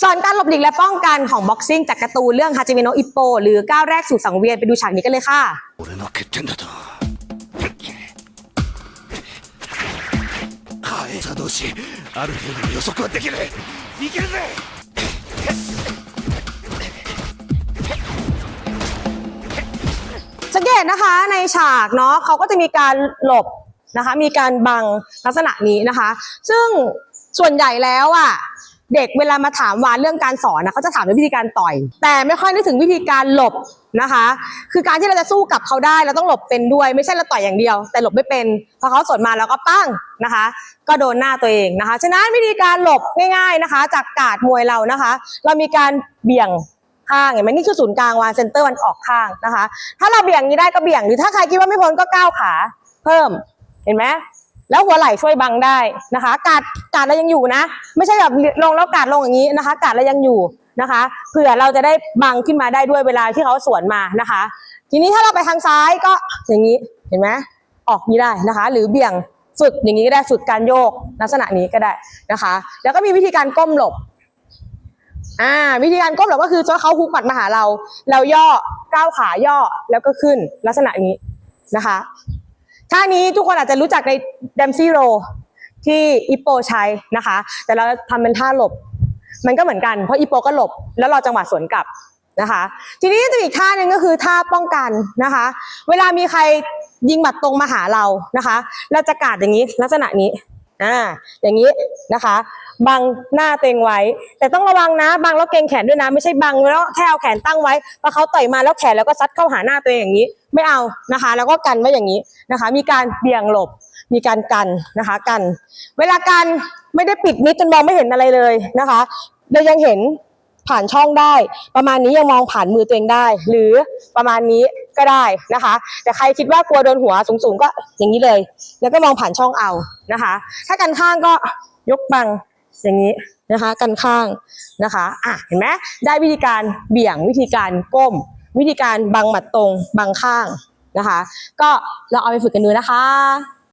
สอนการหลบหลีกและป้องกันของบ็อกซิ่งจากการ์ตูนเรื่องฮาจิเมโนะอิปโปหรือก้าวแรกสู่สังเวียนไปดูฉากนี้กันเลยค่ะ 俺の欠点だと速さ同士ある程度の予測はできるいけるぜ สังเกตนะคะในฉากเนาะเขาก็จะมีการหลบนะคะ มีการบังลักษณะนี้นะคะ ซึ่งส่วนใหญ่แล้วอ่ะ เด็กเวลามาถามวานเรื่องการสอนนะเขาจะถามในวิธีการต่อย แต่ไม่ค่อยนึกถึงวิธีการหลบนะคะ คือการที่เราจะสู้กับเขาได้เราต้องหลบเป็นด้วยไม่ใช่เราต่อยอย่างเดียว แต่หลบไม่เป็นพอเขาสวนมาเราก็ปั้งนะคะ ก็โดนหน้าตัวเองนะคะ ฉะนั้นวิธีการหลบง่าย ๆนะคะ จากกาดมวยเรานะคะ เรามีการเบี่ยงข้างเห็นไหมนี่คือศูนย์กลางวางเซนเตอร์วันออกข้างนะคะ ถ้าเราเบี่ยงนี้ได้ก็เบี่ยงหรือถ้าใครคิดว่าไม่พ้นก็ก้าวขา เพิ่มเห็นไหม แล้วหัวไหล่ช่วยบังได้นะคะ กาดกาดเรายังอยู่นะ ไม่ใช่แบบลงแล้วกาดลงอย่างนี้นะคะ กาดเรายังอยู่นะคะเผื่อเราจะได้บังขึ้นมาได้ด้วยเวลาที่เขาสวนมานะคะ ทีนี้ถ้าเราไปทางซ้ายก็อย่างนี้เห็นไหมออกนี้ได้นะคะ หรือเบี่ยงฝึกอย่างนี้ก็ได้ฝึกการโยกลักษณะนี้ก็ได้นะคะ แล้วก็มีวิธีการก้มหลบอ่าวิธีการก้มหลบก็คือว่าเขาฮุกหมัดมาหาเรา เราย่อก้าวขาย่อแล้วก็ขึ้นลักษณะนี้นะคะ ท่านี้ทุกคนอาจจะรู้จักในดมซี่โรที่อิปโปใช้นะคะ แต่เราทำเป็นท่าหลบ มันก็เหมือนกันเพราะอิปโปก็หลบ แล้วรอจังหวะสวนกลับนะคะ ทีนี้จะมีอีกท่าหนึ่งก็คือท่าป้องกันนะคะ เวลามีใครยิงหมัดตรงมาหาเรานะคะ เราจะกาดอย่างนี้ลักษณะนี้ อ่าอย่างนี้นะคะบังหน้าตัวเองไว้ แต่ต้องระวังนะบังแล้วเกรงแขนด้วยนะไม่ใช่บังแล้วแค่เอาแขนตั้งไว้พอเขาต่อยมาแล้วแขนแล้วก็ซัดเข้าหาหน้าตัวเองอย่างนี้ ไม่เอานะคะ แล้วก็กันไว้อย่างนี้นะคะ มีการเบี่ยงหลบมีการกันนะคะกัน เวลากันไม่ได้ปิดมิดจนมองไม่เห็นอะไรเลยนะคะเรายังเห็น ผ่านช่องได้ ประมาณนี้ยังมองผ่านมือตัวเองได้ หรือประมาณนี้ก็ได้นะคะ แต่ใครคิดว่ากลัวโดนหัวสูงๆก็อย่างนี้เลย แล้วก็มองผ่านช่องเอานะคะ ถ้ากันข้างก็ยกบังอย่างนี้นะคะ กันข้างนะคะอะเห็นไหมได้วิธีการเบี่ยงวิธีการก้ม วิธีการบังหมัดตรงบังข้างนะคะ ก็เราเอาไปฝึกกันดูนะคะ